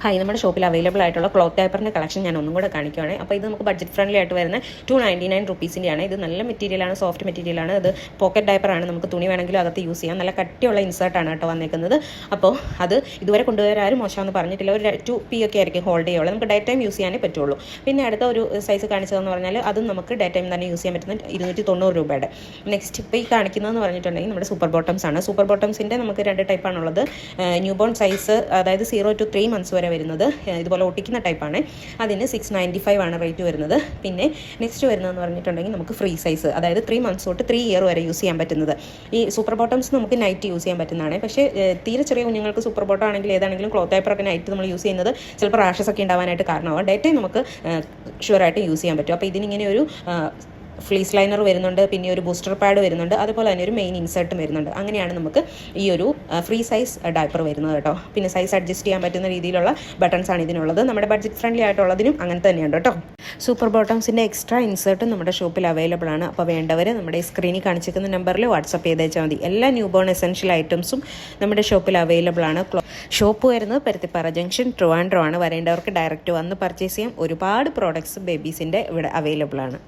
Hi നമ്മുടെ ഷോപ്പിൽ available ആയിട്ടുള്ള ക്ലോത്ത് പേപ്പറിന്റെ കളക്ഷൻ ഞാൻ ഒന്നും കൂടെ കാണിക്കുകയാണ് അപ്പോൾ ഇത് നമുക്ക് ബഡ്ജറ്റ് ഫ്രണ്ട്ലി ആയിട്ട് വരുന്ന ടു നയന്റി നയൻ റുപ്പീസിന്റെയാണ് ഇത് നല്ല മെറ്റീരിയലാണ് സോഫ്റ്റ് മെറ്റീരിയലാണ് അത് പോക്കറ്റ് ഡയപ്പറാണ് നമുക്ക് തുണി വേണമെങ്കിലും അകത്ത് യൂസ് ചെയ്യാം. നല്ല കട്ടിയുള്ള ഇൻസേർട്ടാണ് കേട്ടോ വന്നേക്കുന്നത്. അപ്പോൾ അത് ഇതുവരെ കൊണ്ടുവരാൻ ആരും മോശമെന്ന് പറഞ്ഞിട്ടില്ല. ഒരു ടു പി ഒക്കെ ആയിരിക്കും ഹോൾഡ് ചെയ്യുള്ളൂ. നമുക്ക് ഡേ ടൈം യൂസ് ചെയ്യാനേ പറ്റുള്ളൂ. പിന്നെ അടുത്ത ഒരു സൈസ് കാണിച്ചതെന്ന് പറഞ്ഞാൽ അതും നമുക്ക് ഡേ ടൈം തന്നെ യൂസ് ചെയ്യാൻ പറ്റുന്ന ഇരുന്നൂറ്റി തൊണ്ണൂറ് രൂപയുടെ. നെക്സ്റ്റ് ഇപ്പോൾ ഈ കാണിക്കുന്നതെന്ന് പറഞ്ഞിട്ടുണ്ടെങ്കിൽ നമ്മുടെ സൂപ്പർ ബോട്ടംസ് ആണ്. സൂപ്പർ ബോട്ടംസിന്റെ നമുക്ക് രണ്ട് ടൈപ്പാണുള്ളത് ന്യൂ ബോൺ സൈസ് അതായത് സീറോ ടു ത്രീ മന്ത്സ് വരെ വരുന്നത്. ഇതുപോലെ ഒട്ടിക്കുന്ന ടൈപ്പാണ് അതിന് സിക്സ് നയന്റി ഫൈവ് ആണ് റേറ്റ് വരുന്നത്. പിന്നെ നെക്സ്റ്റ് വരുന്നതെന്ന് പറഞ്ഞിട്ടുണ്ടെങ്കിൽ നമുക്ക് ഫ്രീ സൈസ് അതായത് ത്രീ മന്ത്സ് തൊട്ട് ത്രീ ഇയർ വരെ യൂസ് ചെയ്യാൻ പറ്റുന്നത്. ഈ സൂപ്പർ ബോട്ടംസ് നമുക്ക് നൈറ്റ് യൂസ് ചെയ്യാൻ പറ്റുന്നതാണ്. പക്ഷേ തീരെ ചെറിയ കുഞ്ഞുങ്ങൾക്ക് സൂപ്പർ ബോട്ടം ആണെങ്കിൽ ഏതാണെങ്കിലും ക്ലോത്ത് പേപ്പറൊക്കെ നൈറ്റ് നമ്മൾ യൂസ് ചെയ്യുന്നത് ചിലപ്പോൾ റാഷസ് ഒക്കെ ഉണ്ടാവാനായിട്ട് കാരണമാവും. ഡേറ്റേ നമുക്ക് ഷുവറായിട്ട് യൂസ് ചെയ്യാൻ പറ്റും. അപ്പോൾ ഇതിനിങ്ങനെ ഒരു ഫ്ലീസ് ലൈനർ വരുന്നുണ്ട് പിന്നെ ഒരു ബൂസ്റ്റർ പാഡ് വരുന്നുണ്ട് അതുപോലെ തന്നെ ഒരു മെയിൻ ഇൻസേർട്ടും വരുന്നുണ്ട്. അങ്ങനെയാണ് നമുക്ക് ഈ ഒരു ഫ്രീ സൈസ് ഡയപ്പർ വരുന്നത് കേട്ടോ. പിന്നെ സൈസ് അഡ്ജസ്റ്റ് ചെയ്യാൻ പറ്റുന്ന രീതിയിലുള്ള ബട്ടൺസ് ആണ് ഇതിനുള്ളത്. നമ്മുടെ ബഡ്ജറ്റ് ഫ്രണ്ട്ലി ആയിട്ടുള്ളതിനും അങ്ങനെ തന്നെയാണ് കേട്ടോ. സൂപ്പർ ബോട്ടംസിന്റെ എക്സ്ട്രാ ഇൻസേർട്ടും നമ്മുടെ ഷോപ്പിൽ അവൈലബിൾ ആണ്. അപ്പോൾ വേണ്ടവർ നമ്മുടെ സ്ക്രീനിൽ കാണിച്ചിരിക്കുന്ന നമ്പറിൽ വാട്സപ്പ് ചെയ്തേച്ചാൽ മതി. എല്ലാ ന്യൂ ബോൺ എസെൻഷ്യൽ ഐറ്റംസും നമ്മുടെ ഷോപ്പിൽ അവൈലബിൾ ആണ്. ഷോപ്പ് വരുന്നത് പരുത്തിപ്പാറ ജംഗ്ഷൻ ട്രിവാൻഡ്രോ ആണ്. വരേണ്ടവർക്ക് ഡയറക്റ്റ് വന്ന് പർച്ചേസ് ചെയ്യാം. ഒരുപാട് പ്രോഡക്ട്സ് ബേബീസിന്റെ ഇവിടെ അവൈലബിൾ ആണ്.